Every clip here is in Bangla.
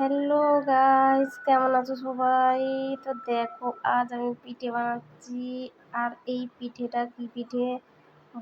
হ্যালো গাইস কেমন আছো সবাই? তো দেখো, আজ আমি পিঠে বানাচ্ছি। আর এই পিঠেটা কি পিঠে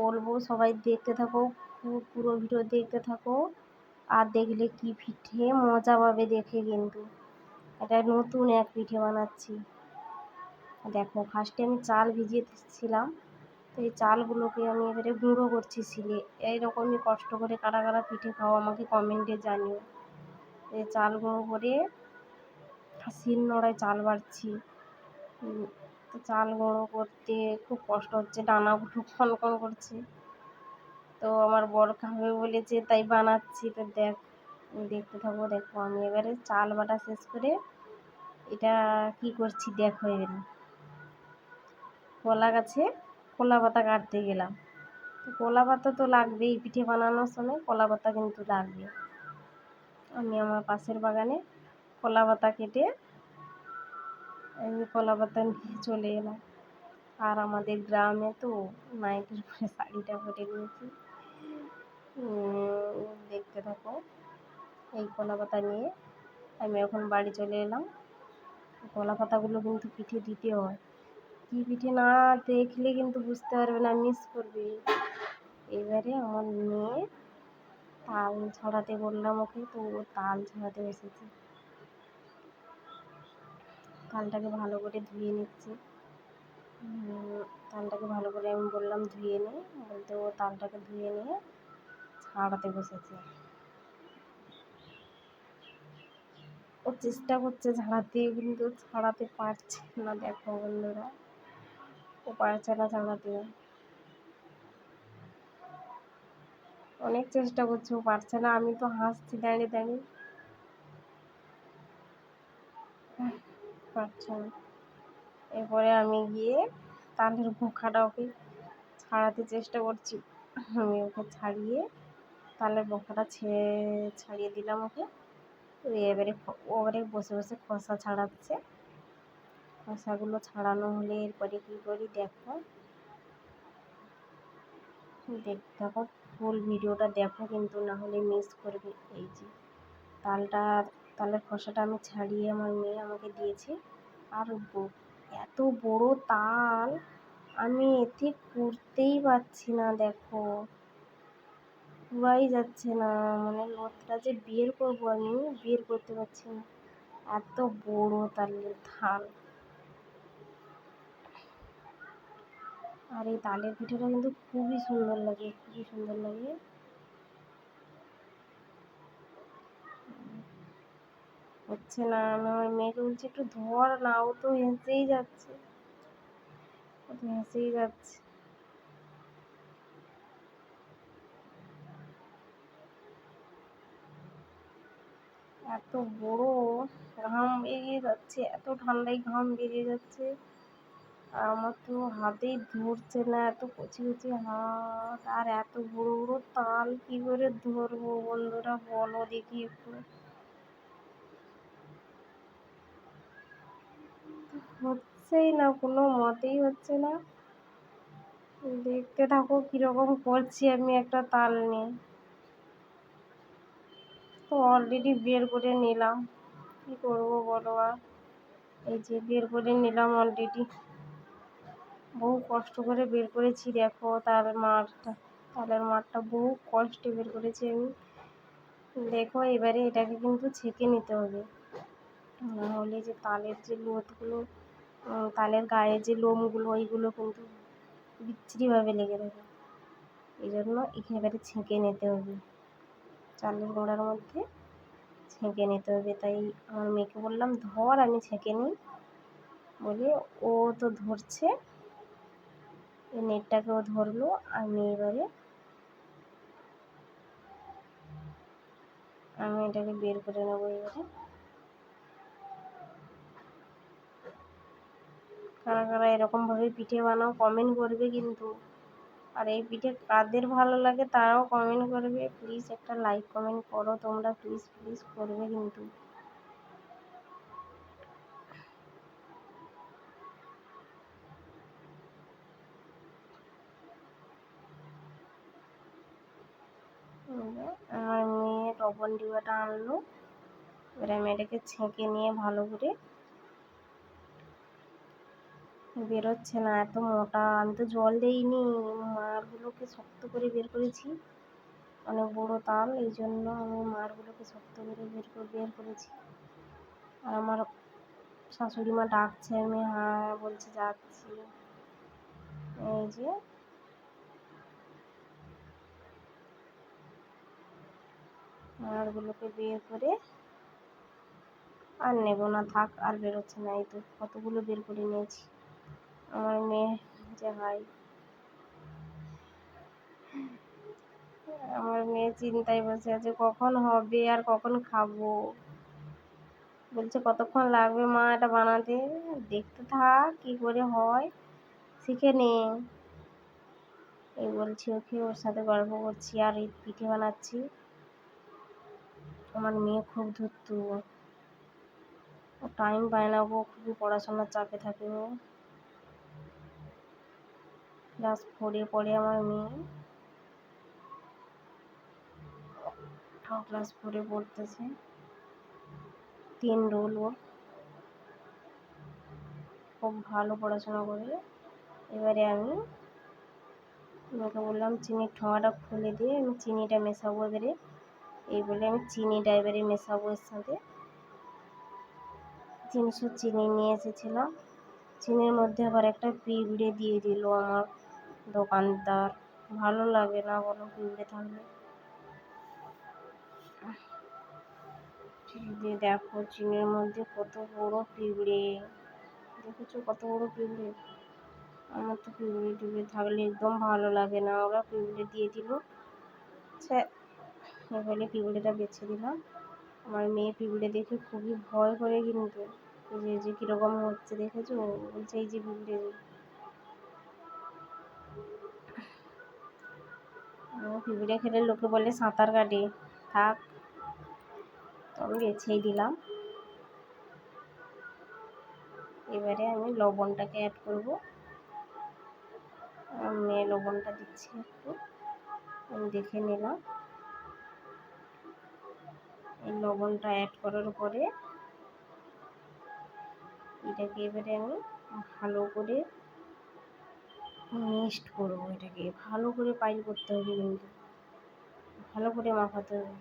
বলব? সবাই দেখতে থাকো, পুরো ভিডিও দেখতে থাকো। আর দেখলে কি পিঠে, মজা পাবে দেখে কিন্তু। এটা নতুন এক পিঠে বানাচ্ছি। দেখো ফার্স্টে আমি চাল ভিজিয়েছিলাম তো এই চালগুলোকে আমি এবারে গুঁড়ো করছি শিলে এইরকমই কষ্ট করে কারা কারা পিঠে খাও আমাকে কমেন্টে জানিও। এই চাল গুঁড়ো করে শিল নোড়ায় চাল বাড়ছি। চাল গুঁড়ো করতে খুব কষ্ট হচ্ছে ডানাগুলো কন করছে। তো আমার বর খাবে বলেছে, তাই বানাচ্ছি। তো দেখ দেখতে থাকব দেখো আমি এবারে চাল বাটা শেষ করে এটা কি করছি দেখো এবারে। কলা গাছে কলা পাতা কাটতে গেলাম। তো কলা পাতা তো লাগবেই, পিঠে বানানোর সময় কলা পাতা কিন্তু লাগবে। আমি আমার পাশের বাগানে কলা পাতা কেটে আমি কলা পাতা নিয়ে চলে এলাম। আর আমাদের গ্রামে তো নাইটের পরে শাড়িটা পরে নিয়েছি। দেখতে থাকো, এই কলা পাতা নিয়ে আমি এখন বাড়ি চলে এলাম। কলা পাতাগুলো কিন্তু পিঠে দিতে হয়। কী পিঠে না দেখলে কিন্তু বুঝতে পারবে না মিস করবে। এবারে আমার মেয়ে তাল ছড়াতে বললাম ওকে, তো ও তাল ছড়াতে বসেছে। তালটাকে ভালো করে ধুয়ে নিচ্ছে। তালটাকে ভালো করে আমি বললাম ধুয়ে নে। বলতে ও তালটাকে ধুয়ে নিয়ে ছাড়াতে বসেছে। ও চেষ্টা করছে ঝাড়াতে, কিন্তু ছাড়াতে পারছে না। দেখো বন্ধুরা, ও পারছে না ছাড়াতে অনেক চেষ্টা করছে, ও পারছে না। আমি তো হাসছি, দাঁড়িয়ে দাঁড়িয়ে। পারছে না। এরপরে আমি গিয়ে তালের বোখাটা ওকে ছাড়াতে চেষ্টা করছি। আমি ওকে ছাড়িয়ে তালের বোখাটা ছেড়ে, ছাড়িয়ে দিলাম ওকে। এবারে ওবারে বসে বসে খোসা ছাড়াচ্ছে। খোসাগুলো ছাড়ানো হলে এরপরে কী করি? দেখো। দেখো ফুল ভিডিওটা দেখো কিন্তু না হলে মিস করবে। এই যে, তালটা, তালের খোসাটা আমি ছাড়িয়ে আমার মেয়ে আমাকে দিয়েছে। আর এত বড় তাল, আমি এতে করতেই পারছি না, দেখো। পুরাই যাচ্ছে না মানে লোদটা যে বের করব আমি, বের করতে পারছি না। এত বড় তালের থাল। আর এই তালের পিঠাটা কিন্তু খুবই সুন্দর লাগে, খুবই সুন্দর লাগে। হচ্ছে না আমার মেয়েকে বলছি, একটু ধর না, ও তো হেসেই যাচ্ছে। ও তো হেসেই যাচ্ছে। এত বড় ঘাম বেরিয়ে যাচ্ছে, এত ঠান্ডায় ঘাম বেরিয়ে যাচ্ছে। আমার তো হাতেই ধরছে না, এত কচি কচি হাত, আর এত বড় বড় তাল কী করে ধরবো বন্ধুরা, বলো দেখি একটু। হচ্ছেই না, কোনো মতেই হচ্ছে না। দেখতে থাকো কীরকম করছি আমি একটা তাল নিয়ে। তো অলরেডি বের করে নিলাম। কী করব বলো আর? এই যে বের করে নিলাম অলরেডি বহু কষ্ট করে বের করেছি, দেখো, তার মাঠটা তালের মাঠটা বহু কষ্টে বের করেছি আমি। দেখো, এবারে এটাকে কিন্তু ছেঁকে নিতে হবে। নাহলে যে তালের যে লোদগুলো তালের গায়ে যে লোমগুলো ওইগুলো কিন্তু বিচ্ছিরিভাবে লেগে থাকে। এই জন্য এবারে ছেঁকে নিতে হবে। চালের গোড়ার মধ্যে ছেঁকে নিতে হবে। তাই আমার মেয়েকে বললাম, ধর, আমি ছেঁকে নিই। বলে ও তো ধরছে। নেটটাকেও ধরলো, আমি এবারে আমি এটাকে বের করে নেব এবারে। কারা কারা এরকমভাবে পিঠে বানাও কমেন্ট করবে কিন্তু। আর এই পিঠে কাদের ভালো লাগে তারাও কমেন্ট করবে। প্লিজ একটা লাইক কমেন্ট করো, তোমরা প্লিজ প্লিজ করবে কিন্তু। আমার মেয়ে লবণ ডিবাটা আনলো। এবার আমি এটাকে ছেঁকে নিয়ে ভালো করে বেরোচ্ছে না, এত মোটা। আমি তো জল দিইনি, মারগুলোকে শক্ত করে বের করেছি। অনেক বড় তাল, এই জন্য আমি মারগুলোকে শক্ত করে বের করে, বের করেছি। আর আমার শাশুড়ি মা ডাকছে, আমি হ্যাঁ বলছে যাচ্ছি। এই যে মারগুলোকে বের করে আর নেব না, থাক, আর বেরোচ্ছে না। এই তো কতগুলো বের করে নিয়েছি। আমার মেয়ে যে ভাই, আমার মেয়ে চিন্তায় বসে আছে, কখন হবে আর কখন খাব? বলছে, কতক্ষণ লাগবে মা এটা বানাতে? দেখতে থাক, কী করে হয়, শিখে নে। এই বলছি ওকে, ওর সাথে গল্প করছি, আর এই পিঠে বানাচ্ছি। আমার মেয়ে খুব ধূর্ত ও টাইম পায় না ও খুবই পড়াশোনার চাপে থাকে ও। ক্লাস ফোরে পড়ে আমার মেয়ে ক্লাস ফোরে পড়তেছে। তিন রোল ওর। খুব ভালো পড়াশোনা করে। এবারে আমি ওকে বললাম, চিনির ঠোঙাটা খুলে দিয়ে আমি চিনিটা মেশাবো এবারে। এই বলে আমি চিনি এবারে মেশাবো এর সাথে। তিনশো চিনি নিয়ে এসেছিলাম। চিনির মধ্যে আবার একটা পিঁপড়ে দিয়ে দিল আমার দোকানদার। ভালো লাগে না বলো পিঁপড়ে থাকলে। দেখো চিনির মধ্যে কত বড় পিঁপড়ে দেখেছ কত বড় পিঁপড়ে আমার তো পিঁপড়ে টিপড়ে থাকলে একদম ভালো লাগে না। ওরা পিঁপড়ে দিয়ে দিল। সে বলে পিঁপড়েটা বেছে দিলাম। আমার মেয়ে পিঁপড়ে দেখে খুবই ভয় করে কিন্তু, যে যে কীরকম হচ্ছে দেখেছ? বলছে, এই যে পিঁপড়ে পিঁপড়ে খেলে লোকে বলে সাঁতার কাটে। থাক, তো আমি বেছেই দিলাম। এবারে আমি লবণটাকে অ্যাড করব। মেয়ে লবণটা দিচ্ছি একটু। আমি দেখে নিলাম। লবণটা অ্যাড করার পরে এটাকে এবারে আমি ভালো করে মিক্সড করব এটাকে। ভালো করে পাইল করতে হবে কিন্তু। ভালো করে মাখাতে হবে।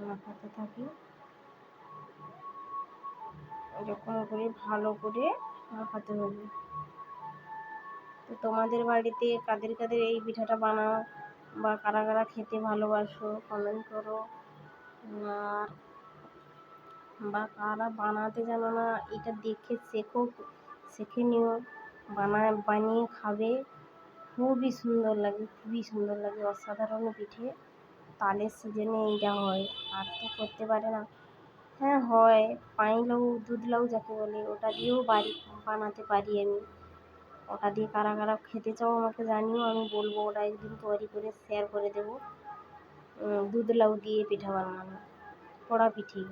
মাখাতে থাকি। এরকম করে ভালো করে মাখাতে হবে। তো তোমাদের বাড়িতে কাদের কাদের এই পিঠাটা বানাও বা কারা কারা খেতে ভালোবাসো কমেন্ট করো। আর বা কারা বানাতে জানো না, এটা দেখে শেখো, শিখে নিও। বানায় বানিয়ে খাবে। খুবই সুন্দর লাগে, খুবই সুন্দর লাগে অসাধারণ পিঠে। তালের সিজনে এইটা হয়, আর তো করতে পারে না। হ্যাঁ হয় পানিলাউ দুধলাউ যাকে বলে, ওটা দিয়েও বাড়ি বানাতে পারি আমি। ওটা দিয়ে কারা কারা খেতে চাও আমাকে জানিও, আমি বলব ওটা একদিন তৈরি করে শেয়ার করে দেবো। দুধ লাউ দিয়ে পিঠা বানানো, পোড়া পিঠে।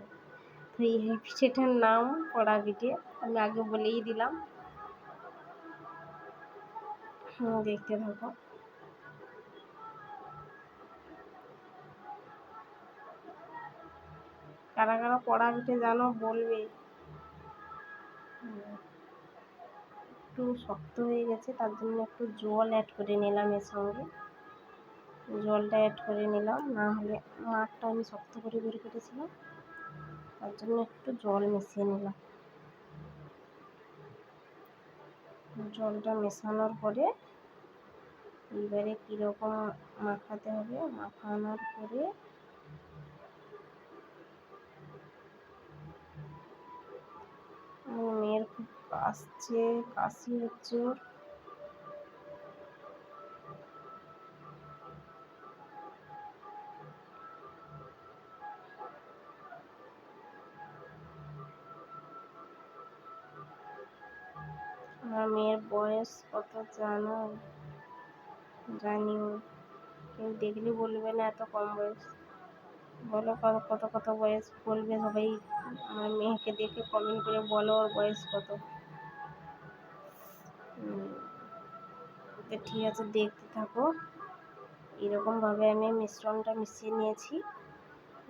তো এই পিঠেটার নাম পোড়া পিঠে, আমি আগে বলেই দিলাম। দেখতে থাকো। কারা কারা পড়া পিঠে জানো বলবে। একটু শক্ত হয়ে গেছে, তার জন্য একটু জল অ্যাড করে নিলাম এর সঙ্গে। জলটা অ্যাড করে নিলাম, না হলে মাঠটা আমি শক্ত করে বের করেছিলাম, তার জন্য একটু জল মিশিয়ে নিলাম। জলটা মেশানোর পরে এবারে কীরকম মাখাতে হবে, মাখানোর পরে মেয়ের খুব কাশছে কাশি হচ্ছে ওর। আমার মেয়ের বয়স কত জানো? জানিও কেউ দেখলে বলবে না এত কম বয়স। বলো কত কত কত বয়স বলবে সবাই। আমার মেয়েকে দেখে কমেন্ট করে বলো ওর বয়স কত। তো ঠিক আছে, দেখতে থাকো। এরকমভাবে আমি মিশ্রণটা মিশিয়ে নিয়েছি।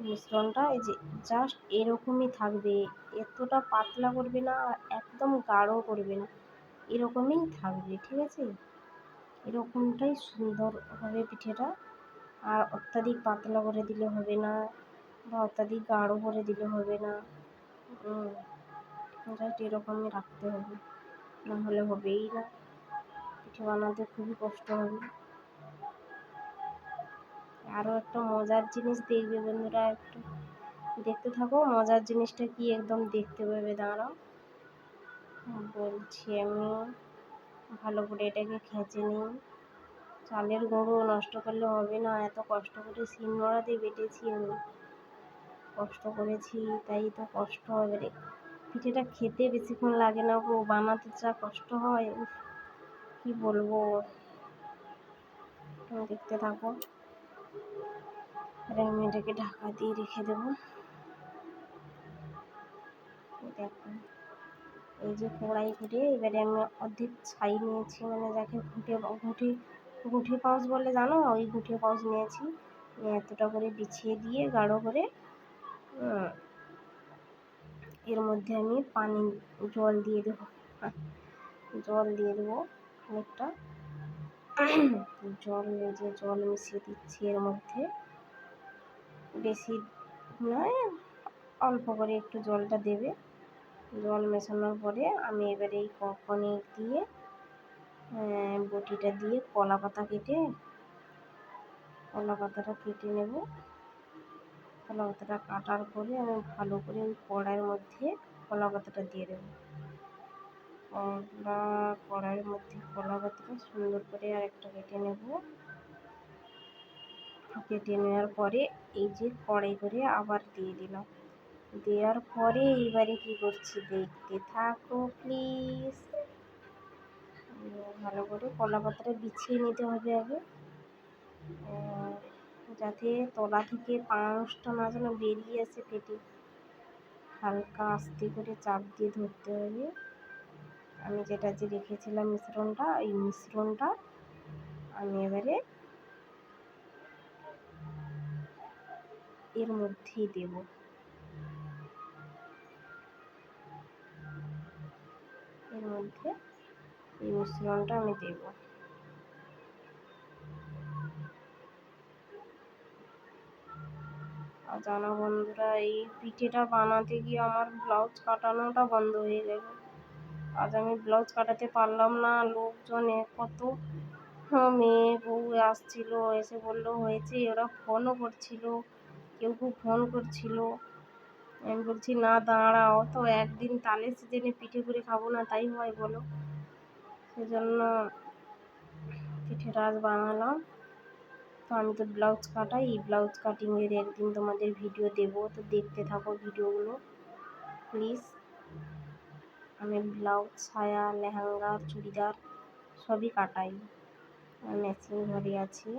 মিশ্রণটা এই যে জাস্ট এরকমই থাকবে। এতটা পাতলা করবে না একদম গাঢ় করবে না। এরকমই থাকবে, ঠিক আছে? এরকমটাই সুন্দর হবে পিঠেটা। আর অত্যাধিক পাতলা করে দিলে হবে না বা অত্যাধিক গাঢ় করে দিলে হবে না। জাস্ট এরকমই রাখতে হবে। না হলে হবেই না। পিঠে বানাতে খুবই কষ্ট হবে। আরও একটা মজার জিনিস দেখবে বন্ধুরা একটু। দেখতে থাকো, মজার জিনিসটা কি একদম দেখতে পাবে, দাঁড়াও। বলছি আমি, ভালো করে এটাকে খেঁচে নিই। চালের গুঁড়ো নষ্ট করলে হবে না, এত কষ্ট করে শিলনোড়া দিয়ে বেটেছি আমি। কষ্ট করেছি, তাই তো কষ্ট হবে রে। পিঠেটা খেতে বেশিক্ষণ লাগে না গো বানাতে যা কষ্ট হয় কি বলব দেখতে থাকো। এবার আমি এটাকে ঢাকা দিয়ে রেখে দেবো। দেখো, এই যে কড়াই করে এবারে আমি অর্ধেক ছাই নিয়েছি মানে যাকে ঘুটে ঘুটে গুঠি পাউচ বলে জানো? ওই গুঠি পাউচ নিয়েছি। এতটা করে বিছিয়ে দিয়ে গাঢ় করে এর মধ্যে আমি পানি, জল দিয়ে দেবো। জল দিয়ে দেবো অনেকটা। জল যে জল মিশিয়ে দিচ্ছি এর মধ্যে। বেশি নয়, অল্প করে একটু জলটা দেবে। জল মেশানোর পরে আমি এবারে এই কনিক দিয়ে বটিটা দিয়ে কলা পাতা কেটে কলা পাতাটা কেটে নেব। কলা পাতাটা কাটার পরে আমি ভালো করে ওই কড়াইয়ের মধ্যে কলা পাতাটা দিয়ে দেবো। কলা কড়াইয়ের মধ্যে কলা পাতাটা সুন্দর করে আর একটা কেটে নেব। কেটে নেওয়ার পরে এই যে কড়াই করে আবার দিয়ে দিলাম। দেওয়ার পরে এইবারে কি করছি দেখতে থাকো, প্লিজ। ভালো করে কলা পাতাটা বিছিয়ে নিতে হবে আগে। যাতে তলা থেকে পাঁচটা না যেন বেরিয়ে আসে পেটে। হালকা আস্তে করে চাপ দিয়ে ধরতে হবে। আমি যেটা যে রেখেছিলাম মিশ্রণটা, এই মিশ্রণটা আমি এবারে এর মধ্যেই দেব। এর মধ্যে এই মিশ্রণটা আমি দেব। জানো বন্ধুরা, এই পিঠেটা বানাতে গিয়ে আমার ব্লাউজ কাটানোটা বন্ধ হয়ে গেল। আজ আমি ব্লাউজ কাটাতে পারলাম না, লোকজনে কত মেয়ে বউ আসছিল, এসে বলল, হয়েছে? ওরা ফোনও করছিল, কেউ কেউ ফোন করছিল। আমি বলছি, না, দাঁড়াও, তো একদিন তালের সিজনে পিঠে করে খাব না, তাই হয় বলো। সেজন্য পিঠেটা আজ বানালাম। তো আমি তো ব্লাউজ কাটাই, এই ব্লাউজ কাটিংয়ের একদিন তোমাদের ভিডিও দেবো, তো দেখতে থাকো ভিডিওগুলো প্লিজ আমি ব্লাউজ, ছায়া, লেহেঙ্গা, চুড়িদার সবই কাটাই। মেশিন ঘরে আছে।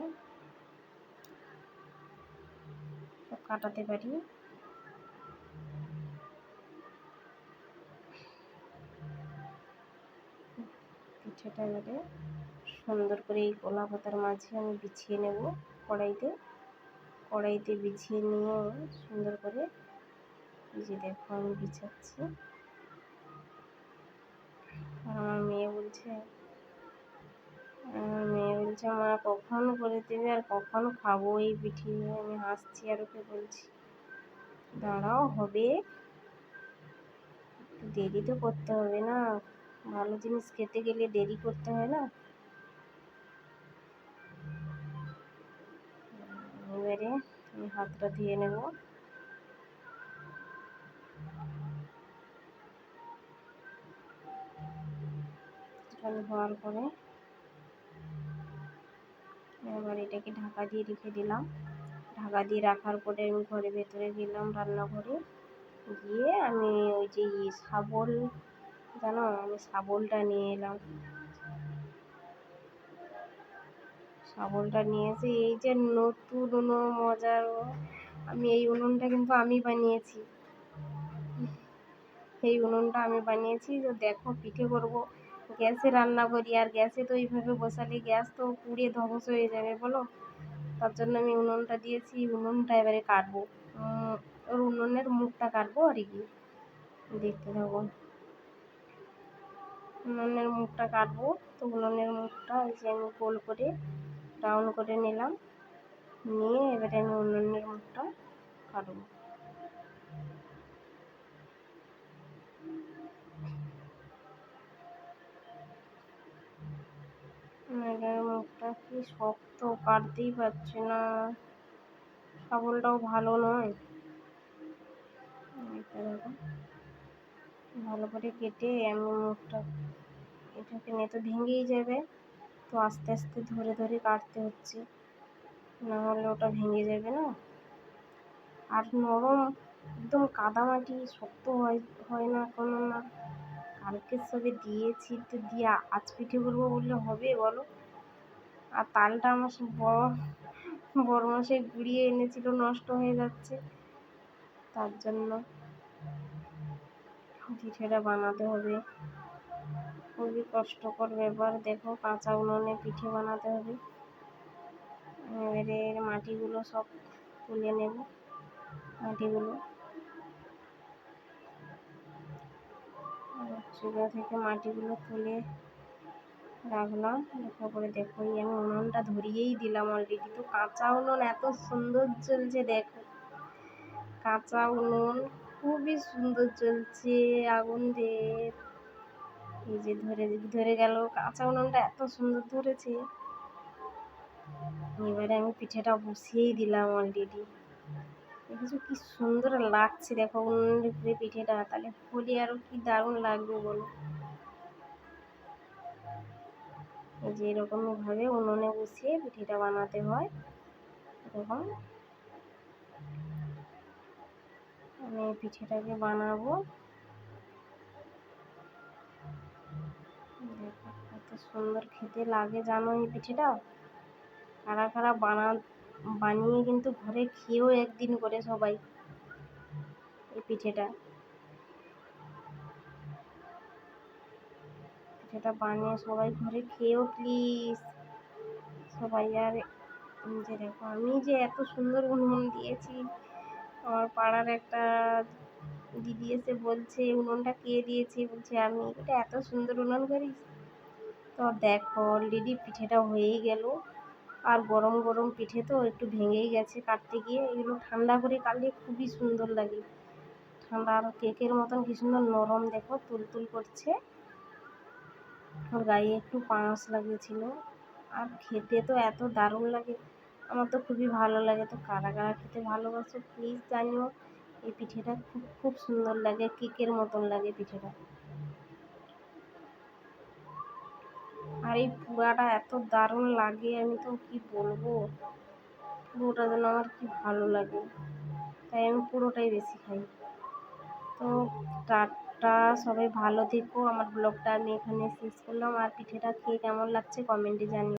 কাটাতে পারি। পিঠেটা এবারে সুন্দর করে এই কলা পাতার মাঝে আমি বিছিয়ে নেব কড়াইতে। কড়াইতে বিছিয়ে নিয়ে সুন্দর করে যে দেখো আমি বিছাচ্ছি। আর আমার মেয়ে বলছে মেয়ে বলছে, মা, কখন করে দেবে আর কখন খাব এই পিঠে আমি হাসছি আর ওকে বলছি, দাঁড়াও, হবে। দেরি তো করতে হবে না। ভালো জিনিস খেতে গেলে দেরি করতে হয় না? এবারে আমি হাতটা ধুয়ে নেব। হওয়ার পরে এবার এটাকে ঢাকা দিয়ে রেখে দিলাম। ঢাকা দিয়ে রাখার পরে আমি ঘরের ভেতরে গেলাম রান্নাঘরে। গিয়ে আমি ওই যে শাবল জানো আমি শাবলটা নিয়ে এলাম। শাবলটা নিয়ে এসে এই যে নতুন উনুন, মজার আমি এই উনুনটা কিন্তু আমি বানিয়েছি। এই উনুনটা আমি বানিয়েছি, তো দেখো পিঠে করব। গ্যাসে রান্না করি, আর গ্যাসে তো এইভাবে বসালে গ্যাস তো পুড়ে ধ্বংস হয়ে যাবে, বলো? তার জন্য আমি উনুনটা দিয়েছি, উনুনটা এবারে কাটবো। ওর উনুনের মুখটা কাটবো আর কি। দেখতে থাকো। উনুনের মুখটা কাটবো, তো উনুনের মুখটা ওই যে আমি গোল করে রাউন্ড করে নিলাম। নিয়ে এবারে আমি উনুনের মুখটা কাটবো। মুখটা কি শক্ত, কাটতেই পারছি না। শাবলটাও ভালো নয়। ভালো করে কেটে আমি মুখটা এটাকে নিয়ে তো ভেঙেই যাবে। তো আস্তে আস্তে ধরে ধরে কাটতে হচ্ছে। না হলে ওটা ভেঙে যাবে না। আর নরম, একদম কাদামাটি শক্ত হয় হয় না কোনো না। কালকে সবে দিয়েছি, তো দিয়ে আজ পিঠে করব বললে হবে বলো। আর তালটা আমার বড় বড় মশাই গুড়িয়ে এনেছিল, নষ্ট হয়ে যাচ্ছে। তার জন্য পিঠেটা বানাতে হবে। খুবই কষ্টকর ব্যাপার। দেখো, কাঁচা উনুনে পিঠে বানাতে হবে। এবারে এর মাটিগুলো সব তুলে নেব, মাটিগুলো। চুলা থেকে মাটিগুলো তুলে রাখলাম। তারপরে দেখো আমি উনুনটা ধরিয়েই দিলাম অলরেডি তো কাঁচা উনুন এত সুন্দর চলছে, দেখো। কাঁচা উনুন খুবই সুন্দর চলছে, আগুন দিয়ে এই যে ধরে ধরে গেল কাঁচা উনুনটা এত সুন্দর ধরেছে। এবারে আমি পিঠেটা বসিয়েই দিলাম অলরেডি দেখেছ কি সুন্দর লাগছে, দেখো উনুনের উপরে পিঠেটা। তাহলে হলে আরও কি দারুণ লাগবে বলো? এই যে এরকমভাবে উনুনে বসিয়ে পিঠেটা বানাতে হয়। এরকম। আমি পিঠেটাকে বানাবো। কত সুন্দর খেতে লাগে, জানো এই পিঠেটা? কারা কারা বানা, বানিয়ে কিন্তু ঘরে খেয়েও একদিন করে সবাই এই পিঠেটা। পিঠেটা বানিয়ে সবাই ঘরে খেয়েও প্লিজ সবাই আর যে দেখো, আমি যে এত সুন্দর উনুন দিয়েছি, আমার পাড়ার একটা দিদি এসে বলছে উনুনটা কে দিয়েছে? বলছে, আমি। এটা এত সুন্দর উনুন করিস? তো দেখো অলরেডি পিঠেটা হয়েই গেল। আর গরম গরম পিঠে তো একটু ভেঙেই গেছে কাটতে গিয়ে। এগুলো ঠান্ডা করে কাটলে খুবই সুন্দর লাগে। ঠান্ডা আর কেকের মতন কি সুন্দর নরম দেখো তুলতুল করছে। ওর গায়ে একটু পাঁশ লাগিয়েছিল। আর খেতে তো এত দারুণ লাগে। আমার তো খুবই ভালো লাগে। তো কারা কারা খেতে ভালোবাসো প্লিজ জানিও। এই পিঠেটা খুব খুব সুন্দর লাগে, কেকের মতন লাগে পিঠেটা। আর এই পুরাটা এত দারুণ লাগে, আমি তো কি বলব? পুরোটা যেন আমার কি ভালো লাগে। তাই আমি পুরোটাই বেশি খাই। তো টাটা, সবাই ভালো থেকো। আমার ব্লগটা আমি এখানে শেষ করলাম। আর পিঠেটা খেয়ে কেমন লাগছে কমেন্টে জানিও।